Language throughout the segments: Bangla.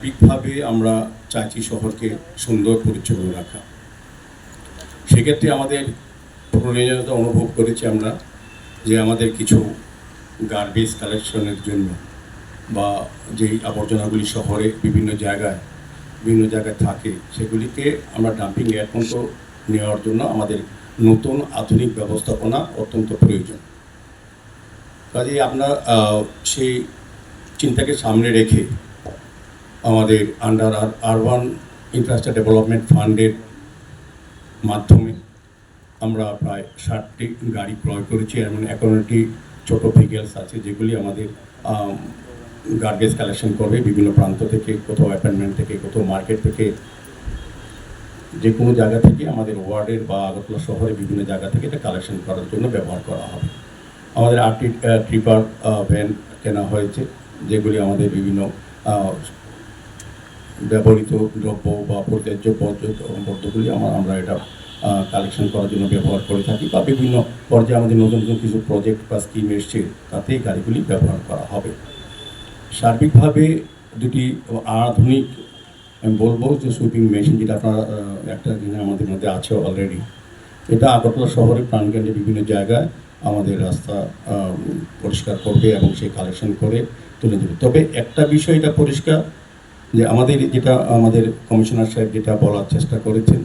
সার্বিকভাবে আমরা চাইছি শহরকে সুন্দর, পরিচ্ছন্ন রাখা। সেক্ষেত্রে আমাদের প্রয়োজনীয়তা অনুভব করেছি আমরা যে আমাদের কিছু গার্বেজ কালেকশনের জন্য বা যেই আবর্জনাগুলি শহরে বিভিন্ন জায়গায় বিভিন্ন জায়গায় থাকে, সেগুলিকে আমরা ডাম্পিং পর্যন্ত নেওয়ার জন্য আমাদের নতুন আধুনিক ব্যবস্থাপনা অত্যন্ত প্রয়োজন। কাজেই আমরা সেই চিন্তাকে সামনে রেখে আমাদের আন্ডার আর আরবান ইনফ্রাস্ট্রাকচার ডেভেলপমেন্ট ফান্ডের মাধ্যমে আমরা প্রায় ষাটটি গাড়ি ক্রয় করেছি। এমন একান্নটি ছোটো ভেহিকেলস আছে যেগুলি আমাদের গার্বেজ কালেকশন করবে বিভিন্ন প্রান্ত থেকে, কোথাও অ্যাপার্টমেন্ট থেকে, কোথাও মার্কেট থেকে। যে কোনো জায়গা থেকে আমাদের ওয়ার্ডের বা আগরতলা শহরে বিভিন্ন জায়গা থেকে এটা কালেকশন করার জন্য ব্যবহার করা হবে। আমাদের আটটি ট্রিপার ভ্যান কেনা হয়েছে, যেগুলি আমাদের বিভিন্ন ব্যবহৃত দ্রব্য বা পরিত্যাজ্য বর্জ্য পদ্মগুলি আমরা আমরা এটা কালেকশন করার জন্য ব্যবহার করে থাকি বা বিভিন্ন পর্যায়ে আমাদের নতুন নতুন কিছু প্রজেক্ট বা স্কিম এসছে তাতে এই গাড়িগুলি ব্যবহার করা হবে। সার্বিকভাবে দুটি আধুনিক, আমি বলব যে সুইপিং মেশিন যেটা আপনারা একটা জিনিস আমাদের মধ্যে আছে অলরেডি এটা আগরতলা শহরের প্রাণকেন্দ্রে বিভিন্ন জায়গায় আমাদের রাস্তা পরিষ্কার করবে এবং সেই কালেকশন করে তুলে দেবে তবে একটা বিষয় এটা পরিষ্কার যে আমাদের যেটা, আমাদের কমিশনার সাহেব যেটা বলার চেষ্টা করেছেন,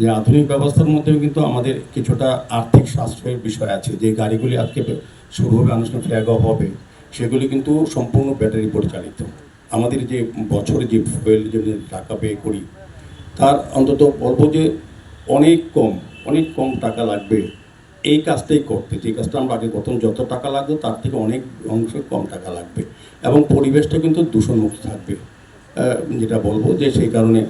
যে আধুনিক ব্যবস্থার মধ্যেও কিন্তু আমাদের কিছুটা আর্থিক সাশ্রয়ের বিষয় আছে। যে গাড়িগুলি আজকে শুরু হবে, আনুষ্ঠানিক ফ্ল্যাগ অফ হবে, সেগুলি কিন্তু সম্পূর্ণ ব্যাটারি পরিচালিত। আমাদের যে বছরে যে ফুয়েল যে টাকা ব্যয় করি, তার অন্তত বলব যে অনেক কম অনেক কম টাকা লাগবে এই কাজটাই করতে। যে কাজটা আমরা আগে প্রথম যত টাকা লাগবে, তার থেকে অনেক অংশ কম টাকা লাগবে। এবং পরিবেশটা কিন্তু দূষণমুক্ত থাকবে। যেটা বলব যে সেই কারণে